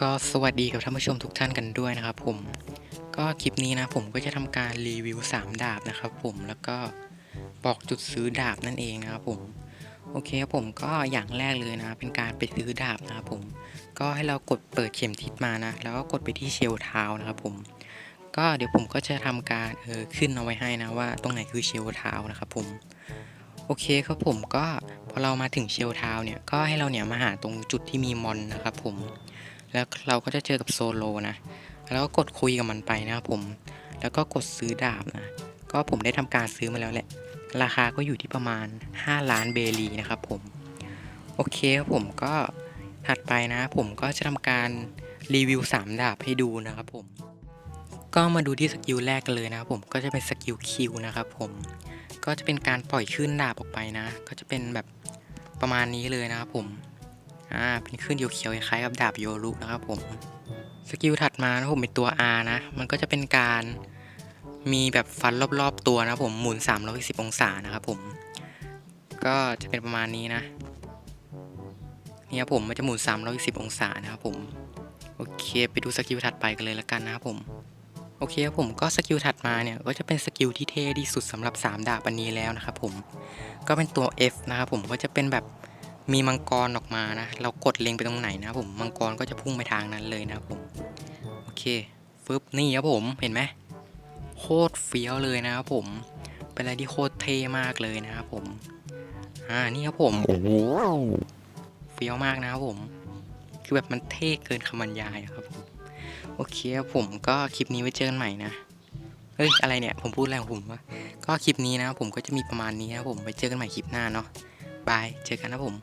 ก็สวัสดีกับท่านผู้ชมทุกท่านกันด้วยนะครับผมก็คลิปนี้นะผมก็จะทำการรีวิว 3 ดาบนะครับผมแล้วก็บอกจุดซื้อดาบนั่นเองนะครับผมโอเคครับผมก็อย่างแรกเลยนะเป็นการไปซื้อดาบนะครับผมก็ให้เรากดเปิดเข็มทิศมานะแล้วก็กดไปที่เชลเท้านะครับผมก็เดี๋ยวผมก็จะทำการเออขึ้นเอาไว้ให้นะว่าตรงไหนคือเชลเท้านะครับผมโอเคครับผมก็พอเรามาถึงเชลเท้าเนี่ยก็ให้เราเนี่ยมาหาตรงจุดที่มีมอนนะครับผม แล้วเราก็จะเจอกับโซโลนะ แล้วก็กดคุยกับมันไปนะครับผม แล้วก็กดซื้อดาบนะ ก็ผมได้ทำการซื้อมาแล้วแหละ ราคาก็อยู่ที่ประมาณ 5 ล้านเบลีนะครับผม โอเคครับผมก็ถัดไปนะ ผมก็จะทำการรีวิว 3 ดาบให้ดูนะครับผม ก็มาดูที่สกิลแรกกันเลยนะครับผม ก็จะเป็นสกิลคิวนะครับผม ก็จะเป็นการปล่อยขึ้นดาบออกไปนะ ก็จะเป็นแบบประมาณนี้เลยนะครับผม อ่าเป็นขึ้นเขียวๆคล้ายกับดาบโยรุนะครับผมสกิลถัดมานะผมเป็นตัว R นะ มันก็จะเป็นการมีแบบฟันรอบๆตัวนะผมหมุน 360 องศานะครับผม ก็จะเป็นประมาณนี้นะนี่ครับผมมันจะหมุน 360 องศานะครับผม โอเคไปดูสกิลถัดไปกันเลยละกันนะครับผม โอเคครับผมก็สกิลถัดมาเนี่ยก็จะเป็นสกิลที่เท่ที่สุดสำหรับ 3 ดาบอันนี้แล้วนะครับผม ก็เป็นตัว F นะครับผมก็จะเป็นแบบ มีมังกรออกมานะ เรากดเล็งไปตรงไหนนะผมมังกรก็จะพุ่งไปทางนั้นเลยนะผมโอเคฟึบนี่ครับผมเห็นไหมโคตรเฟี้ยวเลยนะครับผม เป็นอะไรที่โคตรเท่มากเลยนะครับผมอ่านี่ครับผมโอ้โหเฟี้ยวมากนะครับผม คือแบบมันเท่เกินคำบรรยายครับผมโอเคครับผมก็คลิปนี้ไว้เจอกันใหม่นะเฮ้ยอะไรเนี่ยผมพูดอะไรของผมวะก็คลิปนี้นะครับผมก็จะมีประมาณนี้นะครับผมไว้เจอกันใหม่คลิปหน้าเนาะบาย เจอกันนะผม